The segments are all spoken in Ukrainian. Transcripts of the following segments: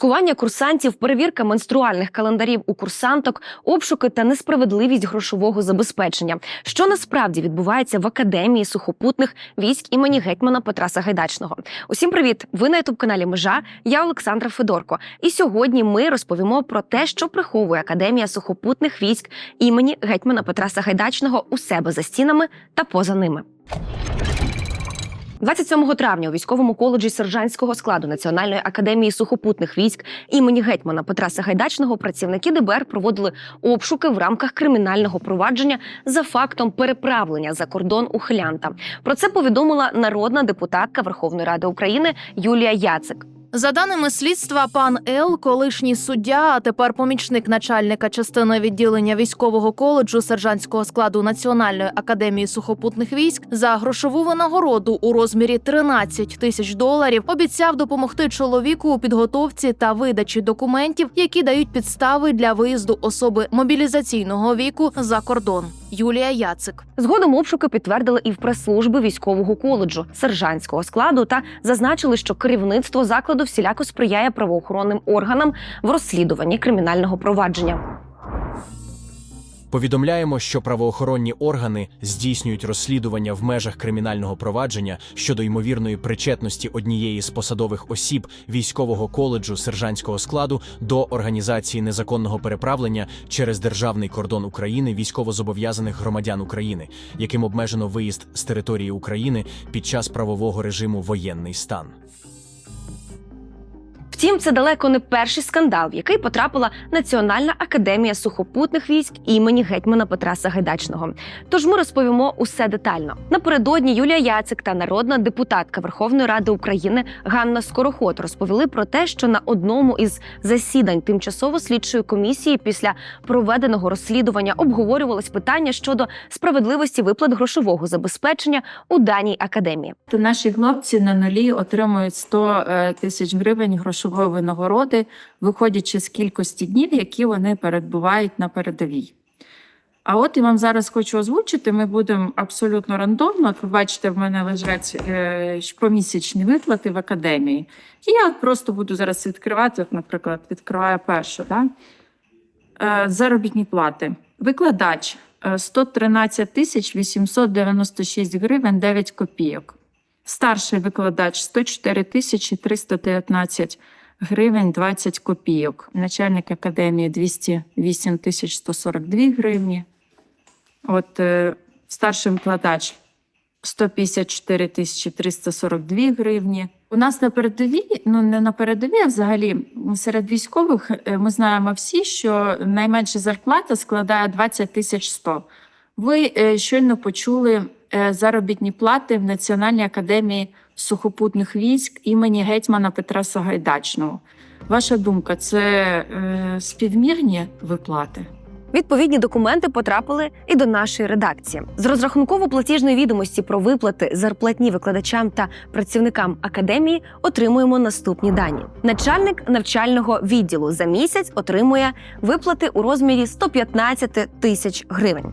Цькування курсантів, перевірка менструальних календарів у курсанток, обшуки та несправедливість грошового забезпечення. Що насправді відбувається в академії сухопутних військ імені гетьмана Петра Сагайдачного? Усім привіт! Ви на ютуб каналі Межа. Я Олександра Федорко. І сьогодні ми розповімо про те, що приховує академія сухопутних військ імені гетьмана Петра Сагайдачного у себе за стінами та поза ними. 27 травня у військовому коледжі сержантського складу Національної академії сухопутних військ імені гетьмана Петра Сагайдачного працівники ДБР проводили обшуки в рамках кримінального провадження за фактом переправлення за кордон ухилянта. Про це повідомила народна депутатка Верховної Ради України Юлія Яцик. За даними слідства, пан Л, колишній суддя, а тепер помічник начальника частини відділення військового коледжу сержантського складу Національної академії сухопутних військ, за грошову винагороду у розмірі 13 тисяч доларів обіцяв допомогти чоловіку у підготовці та видачі документів, які дають підстави для виїзду особи мобілізаційного віку за кордон. Юлія Яцик. Згодом обшуки підтвердили і в прес-служби військового коледжу сержантського складу та зазначили, що керівництво закладу всіляко сприяє правоохоронним органам в розслідуванні кримінального провадження. Повідомляємо, що правоохоронні органи здійснюють розслідування в межах кримінального провадження щодо ймовірної причетності однієї з посадових осіб військового коледжу сержантського складу до організації незаконного переправлення через державний кордон України військовозобов'язаних громадян України, яким обмежено виїзд з території України під час правового режиму воєнний стан. Втім, це далеко не перший скандал, в який потрапила Національна академія сухопутних військ імені гетьмана Петра Сагайдачного. Тож ми розповімо усе детально. Напередодні Юлія Яцик та народна депутатка Верховної Ради України Ганна Скороход розповіли про те, що на одному із засідань тимчасово-слідчої комісії після проведеного розслідування обговорювалось питання щодо справедливості виплат грошового забезпечення у даній академії. Наші хлопці на нулі отримують 100 е, тисяч гривень грошової винагороди, виходячи з кількості днів, які вони перебувають на передовій. А от я вам зараз хочу озвучити: ми будемо абсолютно рандомно. Як ви бачите, в мене лежать е, помісячні виплати в академії. І я просто буду зараз відкривати, от, наприклад, відкриваю першу. Да? Е, заробітні плати. Викладач е, 113 тисяч 896 гривень 9 копійок. Старший викладач 104 тисячі 319 гривень 20 копійок. Начальник академії 208 тисяч 142 гривні. От е, старший викладач 154 тисячі 342 гривні. У нас на передовій, ну не на передовій, а взагалі серед військових е, ми знаємо всі, що найменша зарплата складає 20 тисяч 100. Ви е, щойно почули заробітні плати в Національній академії сухопутних військ імені гетьмана Петра Сагайдачного. Ваша думка, це е, співмірні виплати? Відповідні документи потрапили і до нашої редакції. З розрахунково-платіжної відомості про виплати зарплатні викладачам та працівникам академії отримуємо наступні дані. Начальник навчального відділу за місяць отримує виплати у розмірі 115 тисяч гривень.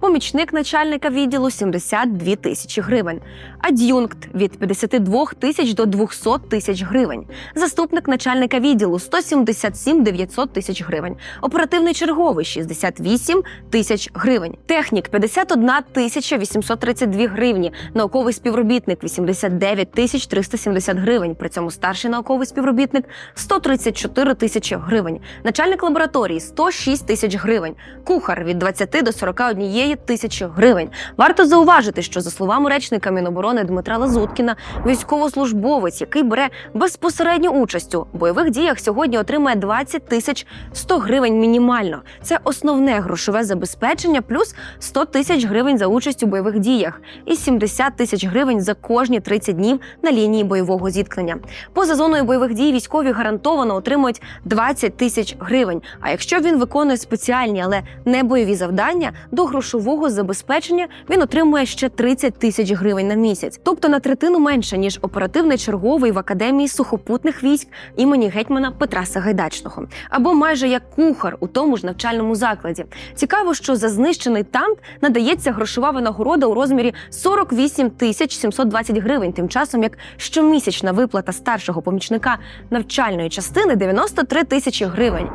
Помічник начальника відділу 72 тисячі гривень, ад'юнкт від 52 тисяч до 200 тисяч гривень, заступник начальника відділу 177 900 тисяч гривень, оперативний черговий 68 тисяч гривень, технік 51 тисяча 832 гривні, науковий співробітник 89 тисяч 370 гривень. При цьому старший науковий співробітник 134 тисячі гривень, начальник лабораторії 106 тисяч гривень, кухар від 20 до 41 тисячі гривень. Варто зауважити, що за словами речника Міноборони Дмитра Лазуткіна, військовослужбовець, який бере безпосередню участь у бойових діях, сьогодні отримає 20 тисяч 100 гривень мінімально. Це основне грошове забезпечення, плюс 100 тисяч гривень за участь у бойових діях і 70 тисяч гривень за кожні 30 днів на лінії бойового зіткнення. Поза зоною бойових дій військові гарантовано отримують 20 тисяч гривень. А якщо він виконує спеціальні, але не бойові завдання, до грошового забезпечення він отримує ще 30 тисяч гривень на місяць, тобто на третину менше ніж оперативний черговий в академії сухопутних військ імені гетьмана Петра Сагайдачного, або майже як кухар у тому ж навчальному закладі. Цікаво, що за знищений танк надається грошова винагорода у розмірі 48 тисяч 720 гривень, тим часом як щомісячна виплата старшого помічника навчальної частини 93 тисячі гривень.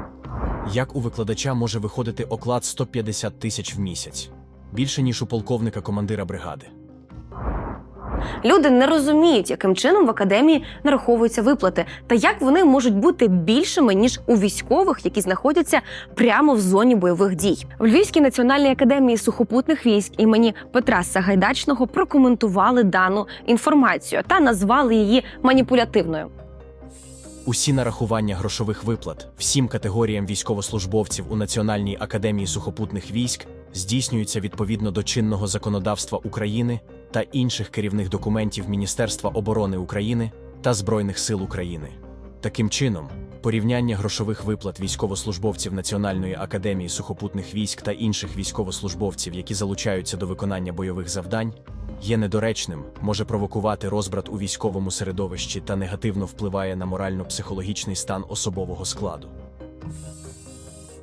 Як у викладача може виходити оклад 150 тисяч в місяць? Більше, ніж у полковника командира бригади. Люди не розуміють, яким чином в академії нараховуються виплати, та як вони можуть бути більшими ніж у військових, які знаходяться прямо в зоні бойових дій. В Львівській національній академії сухопутних військ імені Петра Сагайдачного прокоментували дану інформацію та назвали її маніпулятивною. Усі нарахування грошових виплат всім категоріям військовослужбовців у Національній академії сухопутних військ здійснюються відповідно до чинного законодавства України та інших керівних документів Міністерства оборони України та Збройних сил України. Таким чином, порівняння грошових виплат військовослужбовців Національної академії сухопутних військ та інших військовослужбовців, які залучаються до виконання бойових завдань, є недоречним, може провокувати розбрат у військовому середовищі та негативно впливає на морально-психологічний стан особового складу.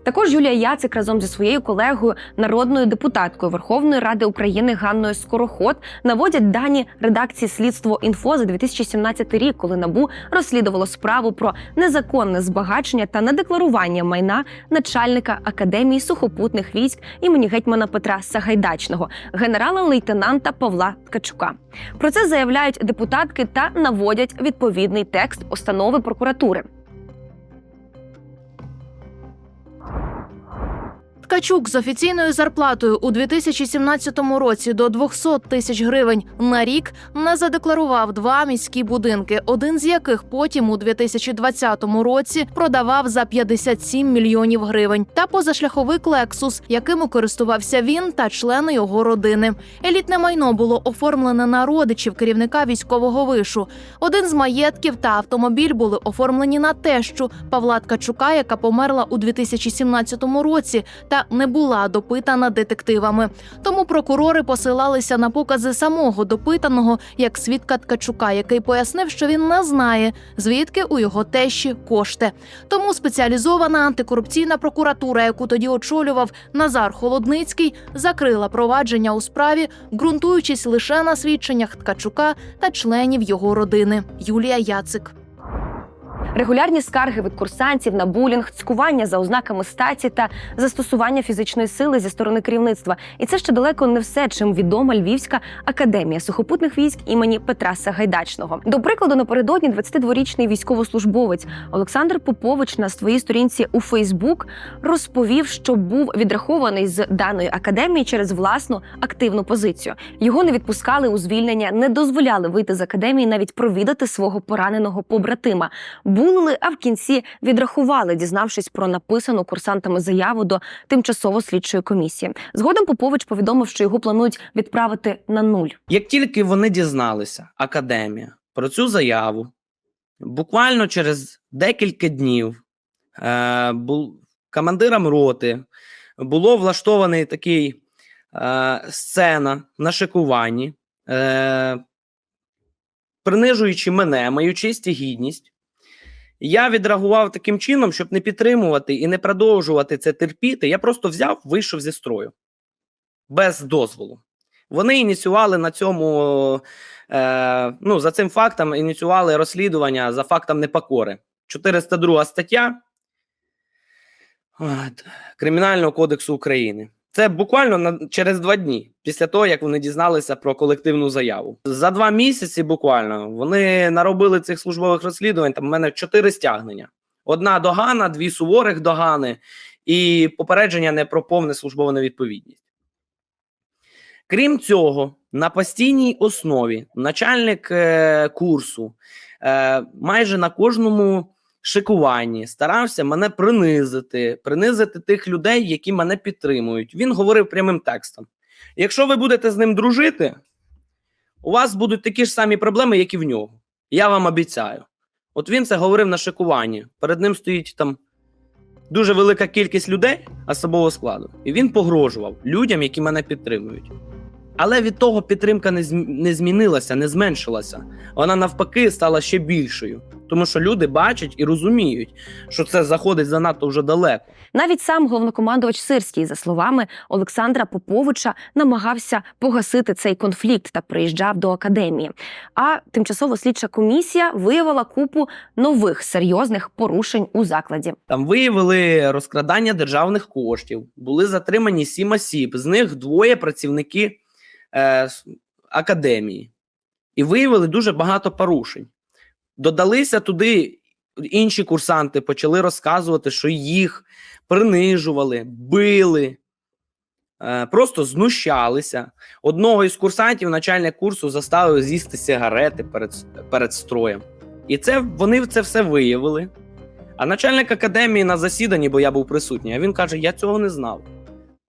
Також Юлія Яцик разом зі своєю колегою, народною депутаткою Верховної Ради України Ганною Скороход наводять дані редакції слідство інфо за 2017 рік, коли набу розслідувало справу про незаконне збагачення та недекларування майна начальника академії сухопутних військ імені гетьмана Петра Сагайдачного, генерала-лейтенанта Павла Ткачука. Про це заявляють депутатки та наводять відповідний текст постанови прокуратури. Ткачук з офіційною зарплатою у 2017 році до 200 тисяч гривень на рік не задекларував два міські будинки, один з яких потім у 2020 році продавав за 57 мільйонів гривень, та позашляховик Лексус, яким користувався він та члени його родини. Елітне майно було оформлене на родичів керівника військового вишу. Один з маєтків та автомобіль були оформлені на тещу Павла Ткачука, яка померла у 2017 році та не була допитана детективами. Тому прокурори посилалися на покази самого допитаного як свідка Ткачука, який пояснив, що він не знає, звідки у його тещі кошти. Тому спеціалізована антикорупційна прокуратура, яку тоді очолював Назар Холодницький, закрила провадження у справі, ґрунтуючись лише на свідченнях Ткачука та членів його родини. Юлія Яцик. Регулярні скарги від курсантів на булінг, цькування за ознаками статі та застосування фізичної сили зі сторони керівництва. І це ще далеко не все, чим відома Львівська академія сухопутних військ імені Петра Сагайдачного. До прикладу, напередодні 22-річний військовослужбовець Олександр Попович на своїй сторінці у Фейсбук розповів, що був відрахований з даної академії через власну активну позицію. Його не відпускали у звільнення, не дозволяли вийти з академії, навіть провідати свого пораненого побратима булили, а в кінці відрахували, дізнавшись про написану курсантами заяву до тимчасово слідчої комісії. Згодом Попович повідомив, що його планують відправити на нуль. Як тільки вони дізналися, академія, про цю заяву, буквально через декілька днів е, бул, командирам роти було влаштований такий е, сцена на шикуванні, е, принижуючи мене, мою честь і гідність. Я відреагував таким чином, щоб не підтримувати і не продовжувати це терпіти. Я просто взяв, вийшов зі строю без дозволу. Вони ініціювали на цьому, е, ну, за цим фактом ініціювали розслідування за фактом непокори. 402 стаття Кримінального кодексу України. Це буквально на, через два дні після того, як вони дізналися про колективну заяву. За два місяці буквально вони наробили цих службових розслідувань. Там в мене чотири стягнення: одна догана, дві суворих догани і попередження не про повне службову невідповідність. Крім цього, на постійній основі начальник е, курсу е, майже на кожному шикуванні старався мене принизити, принизити тих людей, які мене підтримують. Він говорив прямим текстом: якщо ви будете з ним дружити, у вас будуть такі ж самі проблеми, як і в нього. Я вам обіцяю. От він це говорив на шикуванні. Перед ним стоїть там дуже велика кількість людей особового складу, і він погрожував людям, які мене підтримують. Але від того підтримка не, не змінилася, не зменшилася. Вона навпаки стала ще більшою. Тому що люди бачать і розуміють, що це заходить занадто вже далеко. Навіть сам головнокомандувач Сирський, за словами Олександра Поповича, намагався погасити цей конфлікт та приїжджав до академії. А тимчасово слідча комісія виявила купу нових серйозних порушень у закладі. Там виявили розкрадання державних коштів, були затримані сім осіб, з них двоє працівники е, академії, і виявили дуже багато порушень. Додалися туди інші курсанти, почали розказувати, що їх принижували, били, е, просто знущалися. Одного із курсантів начальник курсу заставив з'їсти сигарети перед, перед строєм. І це вони це все виявили. А начальник академії на засіданні, бо я був присутній, а він каже: Я цього не знав.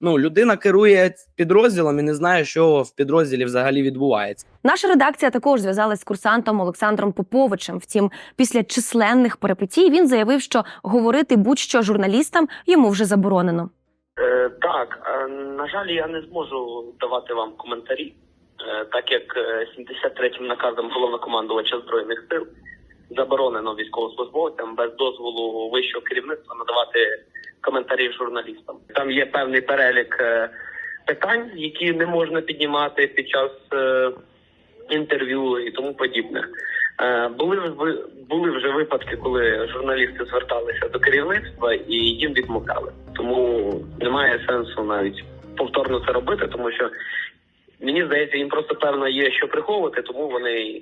Ну, людина керує підрозділом і не знає, що в підрозділі взагалі відбувається. Наша редакція також зв'язалась з курсантом Олександром Поповичем. Втім, після численних перипетій він заявив, що говорити будь-що журналістам йому вже заборонено. Е, так, е, на жаль, я не зможу давати вам коментарі, е, так як е, 73-м наказом головнокомандувача збройних сил заборонено військовослужбовцям без дозволу вищого керівництва надавати коментарі журналістам. Там є певний перелік е, питань, які не можна піднімати під час е, інтерв'ю і тому подібне. Е, Були були вже випадки, коли журналісти зверталися до керівництва і їм відмовляли. Тому немає сенсу навіть повторно це робити, тому що мені здається, їм просто певно є що приховувати, тому вони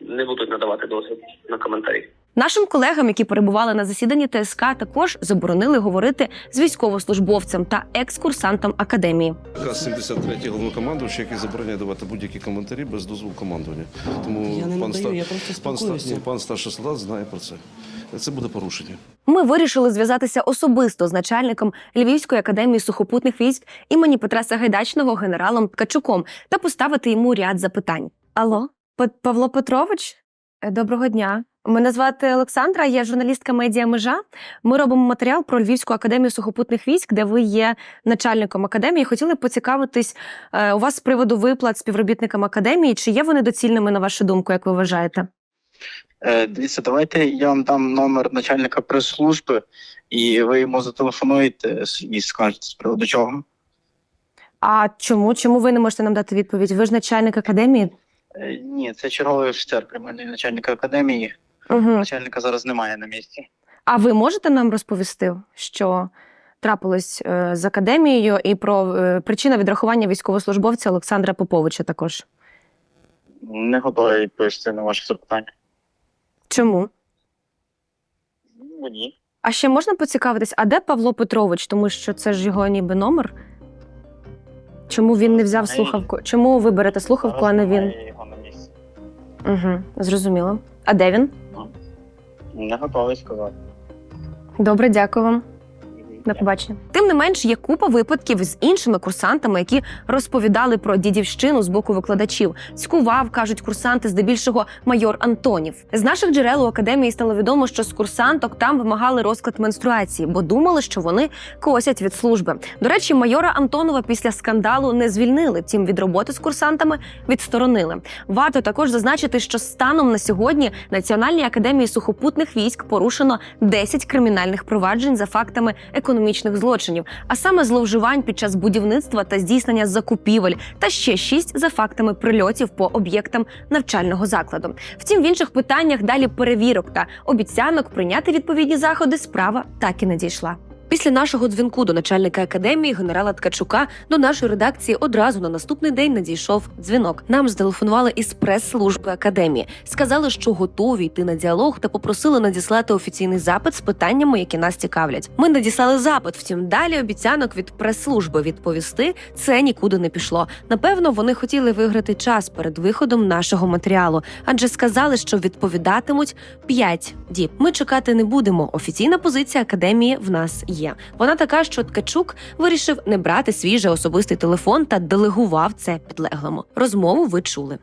не будуть надавати дозвіл на коментарі. Нашим колегам, які перебували на засіданні ТСК, також заборонили говорити з військовослужбовцем та екскурсантом академії. Наказ 73-й головнокомандуючий, який забороняє давати будь-які коментарі без дозволу командування. Тому Я не пан, надаю, ста- я просто пан, ста- спілкуюся. ні, пан старший солдат знає про це. Це буде порушення. Ми вирішили зв'язатися особисто з начальником Львівської академії сухопутних військ імені Петра Сагайдачного генералом Ткачуком та поставити йому ряд запитань. Алло, Павло Петрович? Е, Доброго дня. Мене звати Олександра, я журналістка медіа Межа. Ми робимо матеріал про Львівську академію сухопутних військ, де ви є начальником академії. Хотіли б поцікавитись е, у вас з приводу виплат співробітникам академії. Чи є вони доцільними на вашу думку, як ви вважаєте? Е, Дивіться, давайте я вам дам номер начальника прес-служби, і ви йому зателефонуєте і скажете з приводу чого. А чому? Чому ви не можете нам дати відповідь? Ви ж начальник академії? Е, Ні, це черговий офіцер приймальний начальника академії. Угу. Начальника зараз немає на місці. А ви можете нам розповісти, що трапилось е, з академією, і про е, причину відрахування військовослужбовця Олександра Поповича також? Не готовий відповісти на ваше запитання. Чому? Ну, ні. А ще можна поцікавитись, а де Павло Петрович? Тому що це ж його ніби номер. Чому він не взяв слухавку? Чому ви берете слухавку, а не він? немає. Угу, зрозуміло. А де він? Не готовий сказати. Добре, дякую вам. До побачення. Не менш, є купа випадків з іншими курсантами, які розповідали про дідівщину з боку викладачів. Цькував, кажуть курсанти, здебільшого майор Антонів. З наших джерел у академії стало відомо, що з курсанток там вимагали розклад менструації, бо думали, що вони косять від служби. До речі, майора Антонова після скандалу не звільнили. Втім, від роботи з курсантами відсторонили. Варто також зазначити, що станом на сьогодні Національній академії сухопутних військ порушено 10 кримінальних проваджень за фактами економічних злочинів, а саме зловживань під час будівництва та здійснення закупівель, та ще шість за фактами прильотів по об'єктам навчального закладу. Втім, в інших питаннях далі перевірок та обіцянок прийняти відповідні заходи справа так і не дійшла. Після нашого дзвінку до начальника академії генерала Ткачука до нашої редакції одразу на наступний день надійшов дзвінок. Нам зателефонували із прес-служби академії, сказали, що готові йти на діалог та попросили надіслати офіційний запит з питаннями, які нас цікавлять. Ми надіслали запит, втім далі обіцянок від прес-служби відповісти це нікуди не пішло. Напевно, вони хотіли виграти час перед виходом нашого матеріалу, адже сказали, що відповідатимуть 5 діб. Ми чекати не будемо. Офіційна позиція академії в нас є. Вона така, що Ткачук вирішив не брати свій же особистий телефон та делегував це підлеглому. Розмову ви чули.